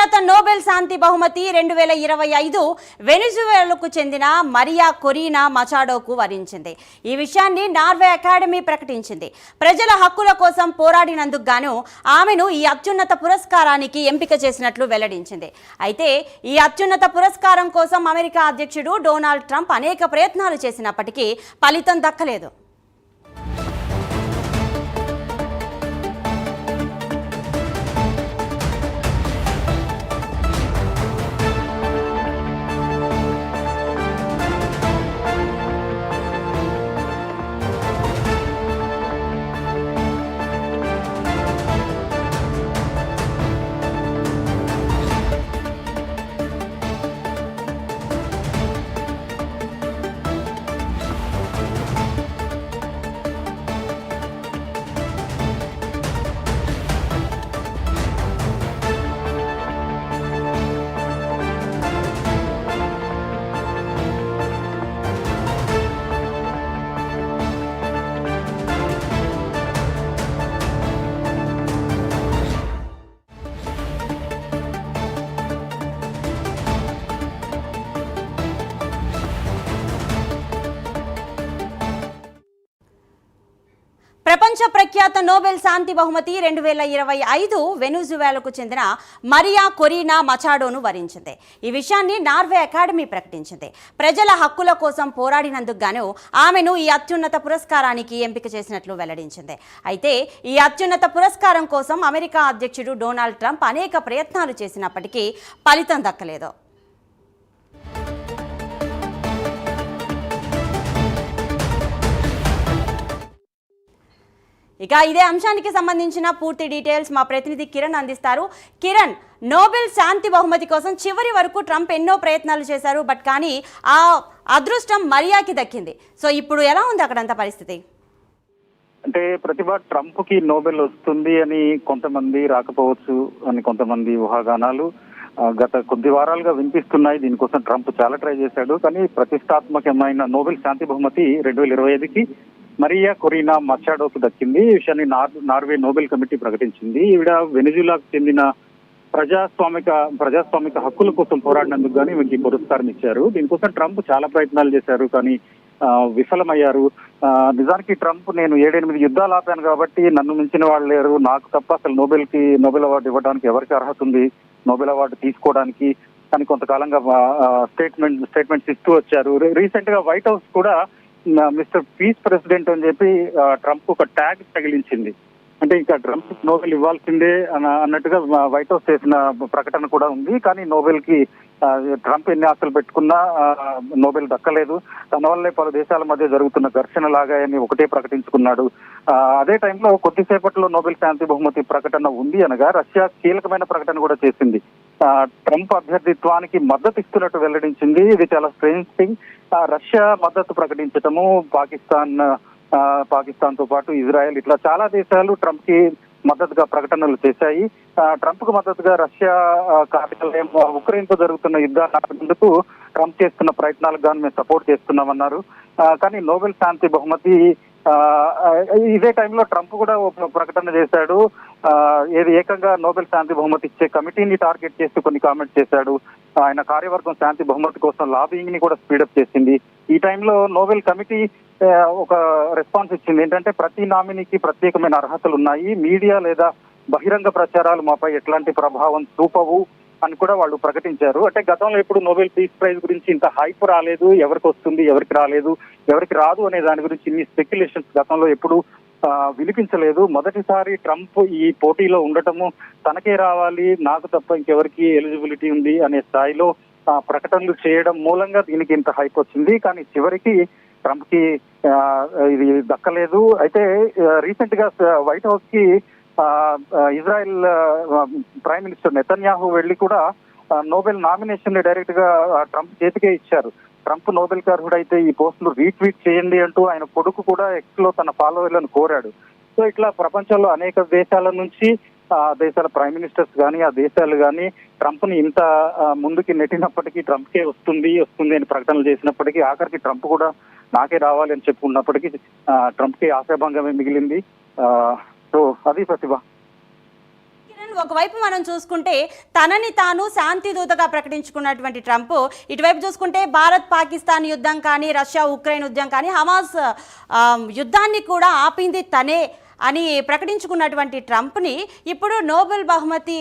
ప్రఖ్యాత నోబెల్ శాంతి బహుమతి రెండు వేల ఇరవై ఐదు వెనిజువేలకు చెందిన మరియా కొరీనా మచాడోకు వరించింది. ఈ విషయాన్ని నార్వే అకాడమీ ప్రకటించింది. ప్రజల హక్కుల కోసం పోరాడినందుకు గాను ఆమెను ఈ అత్యున్నత పురస్కారానికి ఎంపిక చేసినట్లు వెల్లడించింది. అయితే ఈ అత్యున్నత పురస్కారం కోసం అమెరికా అధ్యక్షుడు డొనాల్డ్ ట్రంప్ అనేక ప్రయత్నాలు చేసినప్పటికీ ఫలితం దక్కలేదు. ప్రపంచ ప్రఖ్యాత నోబెల్ శాంతి బహుమతి రెండు వేల ఇరవై ఐదు వెనుజువేలకు చెందిన మరియా కొరీనా మచాడోను వరించింది. ఈ విషయాన్ని నార్వే అకాడమీ ప్రకటించింది. ప్రజల హక్కుల కోసం పోరాడినందుకు గాను ఆమెను ఈ అత్యున్నత పురస్కారానికి ఎంపిక చేసినట్లు వెల్లడించింది. అయితే ఈ అత్యున్నత పురస్కారం కోసం అమెరికా అధ్యక్షుడు డొనాల్డ్ ట్రంప్ అనేక ప్రయత్నాలు చేసినప్పటికీ ఫలితం దక్కలేదు. ఇక ఇదే అంశానికి సంబంధించిన పూర్తి డీటెయిల్స్ మా ప్రతినిధి కిరణ్ అందిస్తారు. కిరణ్ నోబెల్ శాంతి బహుమతి కోసం చివరి వరకు ట్రంప్ ఎన్నో ప్రయత్నాలు చేశారు బట్ కానీ ఆ అదృష్టం మరియాకి దక్కింది. సో ఇప్పుడు ఎలా ఉంది అక్కడంత పరిస్థితి? అంటే ప్రతిభ ట్రంప్కి నోబెల్ వస్తుంది అని కొంతమంది రాకపోవచ్చు అని కొంతమంది ఊహాగానాలు గత కొద్ది వారాలుగా వినిపిస్తున్నాయి. దీనికోసం ట్రంప్ చాలా ట్రై చేశాడు. కానీ ప్రతిష్టాత్మకమైన నోబెల్ శాంతి బహుమతి రెండు వేల ఇరవై ఐదుకి మరియా కొరీనా మచాడోకు దక్కింది. ఈ విషయాన్ని నార్ నార్వే నోబెల్ కమిటీ ప్రకటించింది. ఈవిడ వెనిజులాకు చెందిన ప్రజాస్వామిక ప్రజాస్వామిక హక్కుల కోసం పోరాడినందుకు గానీ ఈమెకి పురస్కారం ఇచ్చారు. దీనికోసం ట్రంప్ చాలా ప్రయత్నాలు చేశారు కానీ విఫలమయ్యారు. నిజానికి ట్రంప్ నేను ఏడెనిమిది యుద్ధాలు ఆపాను కాబట్టి నన్ను మించిన వాళ్ళు లేరు. నాకు తప్ప అసలు నోబెల్కి నోబెల్ అవార్డు ఇవ్వడానికి ఎవరికి అర్హత ఉంది? నోబెల్ అవార్డు తీసుకోవడానికి కానీ కొంతకాలంగా స్టేట్మెంట్ స్టేట్మెంట్స్ ఇస్తూ వచ్చారు. రీసెంట్గా వైట్ హౌస్ కూడా మిస్టర్ పీస్ ప్రెసిడెంట్ అని చెప్పి ట్రంప్ ఒక ట్యాగ్ తగిలించింది. అంటే ఇంకా ట్రంప్ నోబెల్ ఇవ్వాల్సిందే అన్నట్టుగా వైట్ హౌస్ చేసిన ప్రకటన కూడా ఉంది. కానీ నోబెల్కి ట్రంప్ ఎన్ని ఆశలు పెట్టుకున్నా నోబెల్ దక్కలేదు. తన వల్లే పలు దేశాల మధ్య జరుగుతున్న ఘర్షణ లాగా అని ఒకటే ప్రకటించుకున్నాడు. అదే టైంలో కొద్దిసేపట్లో నోబెల్ శాంతి బహుమతి ప్రకటన ఉంది అనగా రష్యా కీలకమైన ప్రకటన కూడా చేసింది. ట్రంప్ అభ్యర్థిత్వానికి మద్దతు ఇస్తున్నట్టు వెల్లడించింది. ఇది చాలా స్ట్రేంజ్ థింగ్ రష్యా మద్దతు ప్రకటించటము పాకిస్తాన్ ఆ, పాకిస్తాన్తో పాటు ఇజ్రాయెల్ ఇట్లా చాలా దేశాలు ట్రంప్కి మద్దతుగా ప్రకటనలు చేశాయి. ఆ, ట్రంప్కు మద్దతుగా రష్యా కార్యాలయం ఉక్రెయిన్తో జరుగుతున్న యుద్ధాన్ని ఆపేందుకు ట్రంప్ చేస్తున్న ప్రయత్నాలకు గాను మేము సపోర్ట్ చేస్తున్నామన్నారు. కానీ నోబెల్ శాంతి బహుమతి ఇదే టైంలో ట్రంప్ కూడా ఒక ప్రకటన చేశాడు. ఏది ఏకంగా నోబెల్ శాంతి బహుమతి ఇచ్చే కమిటీని టార్గెట్ చేస్తూ కొన్ని కామెంట్స్ చేశాడు. ఆయన కార్యవర్గం శాంతి బహుమతి కోసం లాబింగ్ని కూడా స్పీడప్ చేసింది. ఈ టైంలో నోబెల్ కమిటీ ఒక రెస్పాన్స్ ఇచ్చింది. ఏంటంటే ప్రతి నామినీకి ప్రత్యేకమైన అర్హతలు ఉన్నాయి. మీడియా లేదా బహిరంగ ప్రచారాలు మాపై ఎట్లాంటి ప్రభావం చూపవు అని కూడా వాళ్ళు ప్రకటించారు. అంటే గతంలో ఎప్పుడు నోబెల్ పీస్ ప్రైజ్ గురించి ఇంత హైప్ రాలేదు. ఎవరికి వస్తుంది ఎవరికి రాలేదు ఎవరికి రాదు అనే దాని గురించి ఇన్ని స్పెక్యులేషన్స్ గతంలో ఎప్పుడు వినిపించలేదు. మొదటిసారి ట్రంప్ ఈ పోటీలో ఉండటము తనకే రావాలి నాకు తప్ప ఇంకెవరికి ఎలిజిబిలిటీ ఉంది అనే స్థాయిలో ప్రకటనలు చేయడం మూలంగా దీనికి ఇంత హైప్ వచ్చింది. కానీ చివరికి ట్రంప్కి ఇది దక్కలేదు. అయితే రీసెంట్గా వైట్ హౌస్కి ఇజ్రాయెల్ ప్రైమ్ మినిస్టర్ నెతన్యాహు వెళ్ళి కూడా నోబెల్ నామినేషన్ డైరెక్ట్గా ట్రంప్ చేతికే ఇచ్చారు. ట్రంప్ నోబెల్కి అర్హుడైతే ఈ పోస్టులు రీట్వీట్ చేయండి అంటూ ఆయన కొడుకు కూడా ఎక్స్లో తన ఫాలోవర్లను కోరాడు. సో ఇట్లా ప్రపంచంలో అనేక దేశాల నుంచి ఆ దేశాల ప్రైమ్ మినిస్టర్స్ కానీ ఆ దేశాలు కానీ ట్రంప్ని ఇంత ముందుకి నెట్టినప్పటికీ ట్రంప్ కే వస్తుంది వస్తుంది అని ప్రకటనలు చేసినప్పటికీ ఆఖరికి ట్రంప్ కూడా నాకే రావాలి అని చెప్పుకున్నప్పటికీ ట్రంప్కి ఆశాభంగమే మిగిలింది. ఆ, సో అది ప్రతిభ. ఒకవైపు మనం చూసుకుంటే తనని తాను శాంతి దూతగా ప్రకటించుకున్నటువంటి ట్రంప్ ఇటువైపు చూసుకుంటే భారత్ పాకిస్తాన్ యుద్ధం కానీ రష్యా ఉక్రెయిన్ యుద్ధం కానీ హమాస్ యుద్ధాన్ని కూడా ఆపింది తనే అని ప్రకటించుకున్నటువంటి ట్రంప్ని ఇప్పుడు నోబెల్ బహుమతి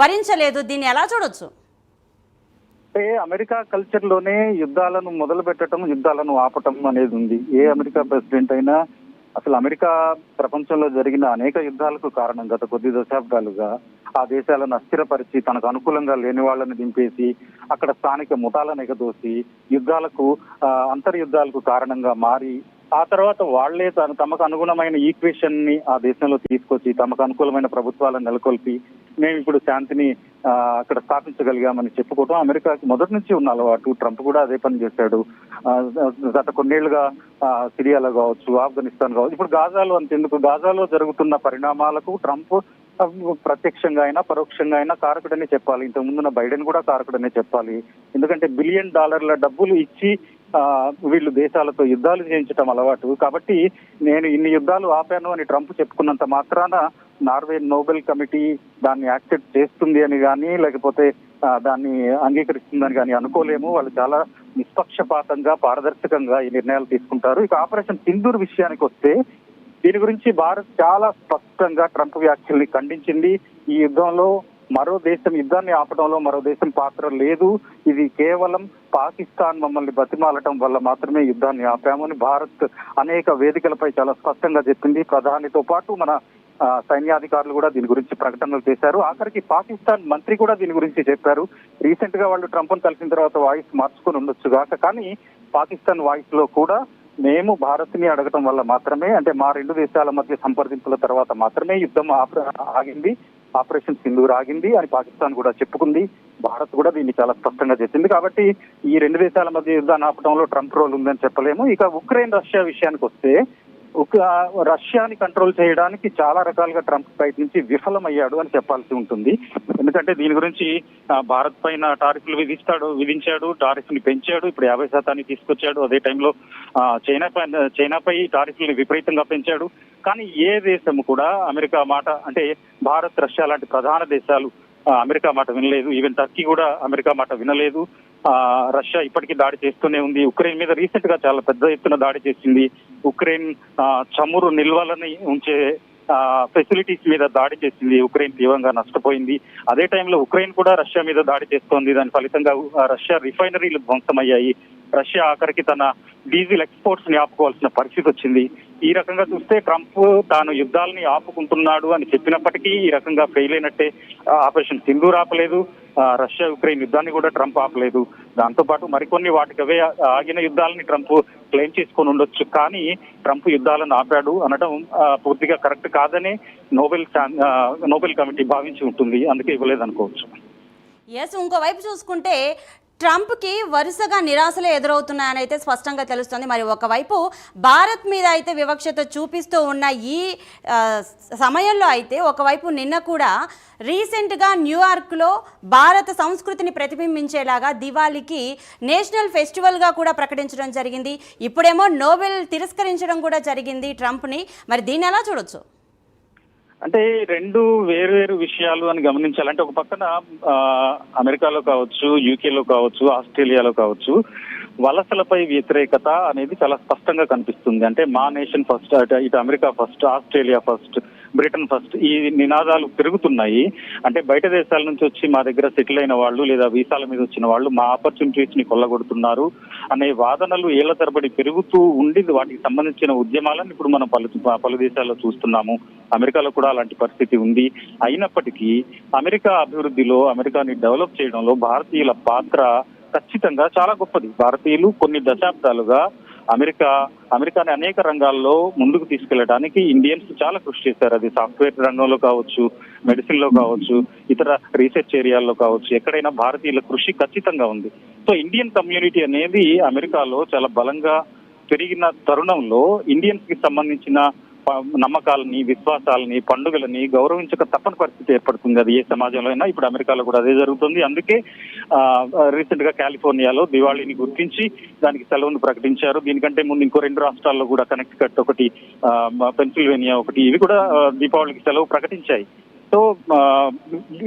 వరించలేదు. దీన్ని ఎలా చూడొచ్చు? అంటే అమెరికా కల్చర్లోనే యుద్ధాలను మొదలు పెట్టడం యుద్ధాలను ఆపటం అనేది ఉంది. ఏ అమెరికా ప్రెసిడెంట్ అయినా అసలు అమెరికా ప్రపంచంలో జరిగిన అనేక యుద్ధాలకు కారణం గత కొద్ది దశాబ్దాలుగా ఆ దేశాలను అస్థిరపరిచి తనకు అనుకూలంగా లేని వాళ్ళని దింపేసి అక్కడ స్థానిక ముఠాలను ఎగదోసి యుద్ధాలకు ఆ, అంతర్యుద్ధాలకు కారణంగా మారి ఆ తర్వాత వాళ్ళే తమకు అనుగుణమైన ఈక్వేషన్ని ఆ దేశంలో తీసుకొచ్చి తమకు అనుకూలమైన ప్రభుత్వాలను నెలకొల్పి మేము ఇప్పుడు శాంతిని అక్కడ స్థాపించగలిగామని చెప్పుకోవడం అమెరికాకి మొదటి నుంచి ఉన్న అలవాటు. ట్రంప్ కూడా అదే పని చేశాడు. గత కొన్నేళ్ళుగా ఆ, సిరియాలో కావచ్చు ఆఫ్ఘనిస్తాన్ కావచ్చు. ఇప్పుడు గాజాలో అంతెందుకు? గాజాలో జరుగుతున్న పరిణామాలకు ట్రంప్ ప్రత్యక్షంగా అయినా పరోక్షంగా అయినా కారకుడనే చెప్పాలి. ఇంతకు ముందున్న బైడెన్ కూడా కారకుడనే చెప్పాలి. ఎందుకంటే బిలియన్ డాలర్ల డబ్బులు ఇచ్చి ఆ, వీళ్ళు దేశాలతో యుద్ధాలు చేయించడం అలవాటు. కాబట్టి నేను ఇన్ని యుద్ధాలు ఆపాను అని ట్రంప్ చెప్పుకున్నంత మాత్రాన నార్వే నోబెల్ కమిటీ దాన్ని యాక్సెప్ట్ చేస్తుంది అని కానీ లేకపోతే దాన్ని అంగీకరిస్తుందని కానీ అనుకోలేము. వాళ్ళు చాలా నిష్పక్షపాతంగా పారదర్శకంగా ఈ నిర్ణయాలు తీసుకుంటారు. ఇక ఆపరేషన్ సింధూర్ విషయానికి వస్తే దీని గురించి భారత్ చాలా స్పష్టంగా ట్రంప్ వ్యాఖ్యల్ని ఖండించింది. ఈ యుద్ధంలో మరో దేశం యుద్ధాన్ని ఆపడంలో మరో దేశం పాత్ర లేదు. ఇది కేవలం పాకిస్తాన్ మమ్మల్ని బతిమాలటం వల్ల మాత్రమే యుద్ధాన్ని ఆపామని భారత్ అనేక వేదికలపై చాలా స్పష్టంగా చెప్పింది. ప్రధానితో పాటు మన సైన్యాధికారులు కూడా దీని గురించి ప్రకటనలు చేశారు. ఆఖరికి పాకిస్తాన్ మంత్రి కూడా దీని గురించి చెప్పారు. రీసెంట్గా వాళ్ళు ట్రంప్ కలిసిన తర్వాత వాయిస్ మార్చుకుని ఉండొచ్చు కాక కానీ పాకిస్తాన్ వాయిస్లో కూడా మేము భారత్ని అడగటం వల్ల మాత్రమే అంటే మా రెండు దేశాల మధ్య సంప్రదింపుల తర్వాత మాత్రమే యుద్ధం ఆగింది. ఆపరేషన్ సింధూర్ ఆగింది అని పాకిస్తాన్ కూడా చెప్పుకుంది. భారత్ కూడా దీన్ని చాలా స్పష్టంగా చేసింది. కాబట్టి ఈ రెండు దేశాల మధ్య యుద్ధాన్ని ఆపడంలో ట్రంప్ రోల్ ఉందని చెప్పలేము. ఇక ఉక్రెయిన్ రష్యా విషయానికి వస్తే ఒక రష్యాని కంట్రోల్ చేయడానికి చాలా రకాలుగా ట్రంప్ ప్రయత్నించి విఫలమయ్యాడు అని చెప్పాల్సి ఉంటుంది. ఎందుకంటే దీని గురించి భారత్ పైన టారిఫ్లు విధిస్తాడు విధించాడు టారిఫ్ని పెంచాడు ఇప్పుడు యాభై శాతానికి తీసుకొచ్చాడు. అదే టైంలో చైనా పైన చైనాపై టారిఫ్లు విపరీతంగా పెంచాడు. కానీ ఏ దేశము కూడా అమెరికా మాట అంటే భారత్ రష్యా లాంటి ప్రధాన దేశాలు అమెరికా మాట వినలేదు. ఈవెన్ టర్కీ కూడా అమెరికా మాట వినలేదు. రష్యా ఇప్పటికీ దాడి చేస్తూనే ఉంది. ఉక్రెయిన్ మీద రీసెంట్గా చాలా పెద్ద ఎత్తున దాడి చేసింది. ఉక్రెయిన్ ఆ, చమురు నిల్వలని ఉంచే ఫెసిలిటీస్ మీద దాడి చేసింది ఉక్రెయిన్ తీవ్రంగా నష్టపోయింది. అదే టైంలో ఉక్రెయిన్ కూడా రష్యా మీద దాడి చేస్తోంది. దాని ఫలితంగా రష్యా రిఫైనరీలు ధ్వంసమయ్యాయి. రష్యా ఆఖరికి తన డీజిల్ ఎక్స్పోర్ట్స్ని ఆపుకోవాల్సిన పరిస్థితి వచ్చింది. ఈ రకంగా చూస్తే ట్రంప్ తాను యుద్ధాలని ఆపుకుంటున్నాడు అని చెప్పినప్పటికీ ఈ రకంగా ఫెయిల్ అయినట్టే ఆపరేషన్ సింధూర్ ఆపలేదు. రష్యా ఉక్రెయిన్ యుద్ధాన్ని కూడా ట్రంప్ ఆపలేదు. దాంతో పాటు మరికొన్ని వాటికి అవే ఆగిన యుద్ధాలని ట్రంప్ క్లెయిమ్ చేసుకొని ఉండొచ్చు. కానీ ట్రంప్ యుద్ధాలను ఆపాడు అనడం పూర్తిగా కరెక్ట్ కాదని నోబెల్ నోబెల్ కమిటీ భావించి ఉంటుంది. అందుకే ఇవ్వలేదు అనుకోవచ్చు ఎస్ ఇంకోవైపు చూసుకుంటే ట్రంప్కి వరుసగా నిరాశలు ఎదురవుతున్నాయని అయితే స్పష్టంగా తెలుస్తుంది. మరి ఒకవైపు భారత్ మీద అయితే వివక్షత చూపిస్తూ ఉన్న ఈ సమయంలో అయితే ఒకవైపు నిన్న కూడా రీసెంట్గా న్యూయార్క్లో భారత సంస్కృతిని ప్రతిబింబించేలాగా దివాళీకి నేషనల్ ఫెస్టివల్గా కూడా ప్రకటించడం జరిగింది. ఇప్పుడేమో నోబెల్ తిరస్కరించడం కూడా జరిగింది ట్రంప్ని. మరి దీన్ని ఎలా చూడొచ్చు? అంటే రెండు వేరు వేరు విషయాలు అని గమనించాలి. అంటే ఒక పక్కన అమెరికాలో కావచ్చు యూకేలో కావచ్చు ఆస్ట్రేలియాలో కావచ్చు వలసలపై వ్యతిరేకత అనేది చాలా స్పష్టంగా కనిపిస్తుంది. అంటే మా నేషన్ ఫస్ట్ ఇటు America first Australia first Britain first. ఈ నినాదాలు పెరుగుతున్నాయి. అంటే బయట దేశాల నుంచి వచ్చి మా దగ్గర సెటిల్ అయిన వాళ్ళు లేదా వీసాల మీద వచ్చిన వాళ్ళు మా ఆపర్చునిటీస్ని కొల్లగొడుతున్నారు అనే వాదనలు ఏళ్ళ తరబడి పెరుగుతూ ఉండి వాటికి సంబంధించిన ఉద్యమాలను ఇప్పుడు మనం పలు పలు దేశాల్లో చూస్తున్నాము. అమెరికాలో కూడా అలాంటి పరిస్థితి ఉంది. అయినప్పటికీ అమెరికా అభివృద్ధిలో అమెరికాని డెవలప్ చేయడంలో భారతీయుల పాత్ర ఖచ్చితంగా చాలా గొప్పది. భారతీయులు కొన్ని దశాబ్దాలుగా అమెరికా అమెరికాని అనేక రంగాల్లో ముందుకు తీసుకెళ్ళడానికి ఇండియన్స్ చాలా కృషి చేశారు. అది సాఫ్ట్వేర్ రంగంలో కావచ్చు మెడిసిన్లో కావచ్చు ఇతర రీసెర్చ్ ఏరియాల్లో కావచ్చు ఎక్కడైనా భారతీయుల కృషి ఖచ్చితంగా ఉంది. సో ఇండియన్ కమ్యూనిటీ అనేది అమెరికాలో చాలా బలంగా పెరిగిన తరుణంలో ఇండియన్స్కి సంబంధించిన నమ్మకాలని విశ్వాసాలని పండుగలని గౌరవించక తప్పని పరిస్థితి ఏర్పడుతుంది. అది ఏ సమాజంలో అయినా ఇప్పుడు అమెరికాలో కూడా అదే జరుగుతుంది. అందుకే రీసెంట్గా కాలిఫోర్నియాలో దివాళీని గుర్తించి దానికి సెలవును ప్రకటించారు. దీనికంటే ముందు ఇంకో రెండు రాష్ట్రాల్లో కూడా కనెక్ట్ కట్ ఒకటి పెన్సిల్వేనియా ఒకటి ఇవి కూడా దీపావళికి సెలవు ప్రకటించాయి. సో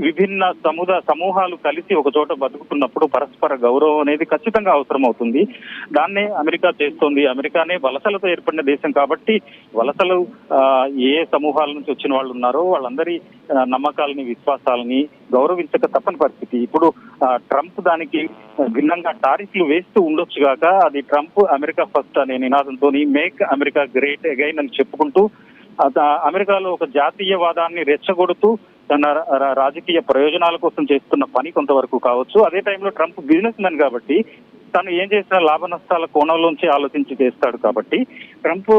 విభిన్న సముద సమూహాలు కలిసి ఒక చోట బతుకుతున్నప్పుడు పరస్పర గౌరవం అనేది ఖచ్చితంగా అవసరం అవుతుంది దాన్నే అమెరికా చేస్తోంది. అమెరికానే వలసలతో ఏర్పడిన దేశం కాబట్టి వలసలు ఏ సమూహాల నుంచి వచ్చిన వాళ్ళు ఉన్నారో వాళ్ళందరి నమ్మకాలని విశ్వాసాలని గౌరవించక తప్పని పరిస్థితి. ఇప్పుడు ట్రంప్ దానికి భిన్నంగా టారిఫ్లు వేస్తూ ఉండొచ్చు గాక అది ట్రంప్ అమెరికా ఫస్ట్ అనే నినాదంతో మేక్ అమెరికా గ్రేట్ అగైన్ అని చెప్పుకుంటూ అమెరికాలో ఒక జాతీయవాదాన్ని రెచ్చగొడుతూ తన రాజకీయ ప్రయోజనాల కోసం చేస్తున్న పని కొంతవరకు కావచ్చు. అదే టైంలో ట్రంప్ బిజినెస్ మ్యాన్ కాబట్టి తను ఏం చేసినా లాభ నష్టాల కోణంలోంచి ఆలోచించి చేస్తాడు కాబట్టి ట్రంప్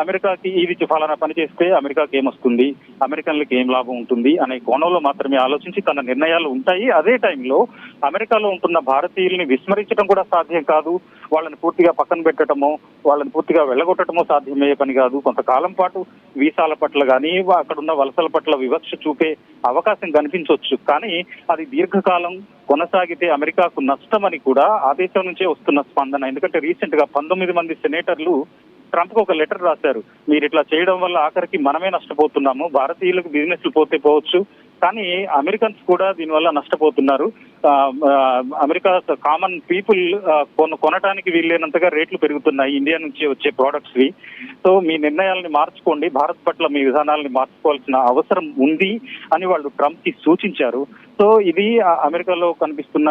అమెరికాకి ఇది ఫలానా పని చేస్తే అమెరికాకి ఏమొస్తుంది? అమెరికన్లకి ఏం లాభం ఉంటుంది? అనే కోణంలో మాత్రమే ఆలోచించి తన నిర్ణయాలు ఉంటాయి. అదే టైంలో అమెరికాలో ఉంటున్న భారతీయుల్ని విస్మరించడం కూడా సాధ్యం కాదు. వాళ్ళని పూర్తిగా పక్కన పెట్టడమో వాళ్ళని పూర్తిగా వెళ్ళగొట్టడమో సాధ్యమయ్యే పని కాదు. కొంతకాలం పాటు వీసాల పట్ల కానీ అక్కడ ఉన్న వలసల పట్ల వివక్ష చూపే అవకాశం కనిపించవచ్చు కానీ అది దీర్ఘకాలం కొనసాగితే అమెరికాకు నష్టమని కూడా ఆ దేశం నుంచే వస్తున్న స్పందన. ఎందుకంటే రీసెంట్గా పంతొమ్మిది మంది సెనేటర్లు ట్రంప్ ఒక లెటర్ రాశారు. మీరు ఇట్లా చేయడం వల్ల ఆఖరికి మనమే నష్టపోతున్నాము భారతీయులకు బిజినెస్లు పోతే పోవచ్చు కానీ అమెరికన్స్ కూడా దీనివల్ల నష్టపోతున్నారు. అమెరికా కామన్ పీపుల్ కొన కొనటానికి వీల్లేనంతగా రేట్లు పెరుగుతున్నాయి ఇండియా నుంచి వచ్చే ప్రోడక్ట్స్ వి సో మీ నిర్ణయాలని మార్చుకోండి భారత్ పట్ల మీ విధానాలని మార్చుకోవాల్సిన అవసరం ఉంది అని వాళ్ళు ట్రంప్కి సూచించారు. సో ఇది అమెరికాలో కనిపిస్తున్న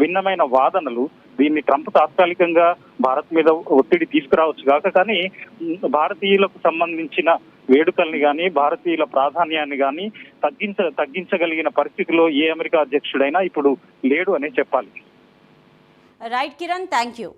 భిన్నమైన వాదనలు దీన్ని ట్రంప్ తాత్కాలికంగా భారత్ మీద ఒత్తిడి తీసుకురావచ్చు కాక కానీ భారతీయులకు సంబంధించిన వేడుకల్ని కానీ భారతీయుల ప్రాధాన్యాన్ని కానీ తగ్గించ తగ్గించగలిగిన పరిస్థితిలో ఏ అమెరికా అధ్యక్షుడైనా ఇప్పుడు లేడు అనే చెప్పాలి. Right Kiran thank you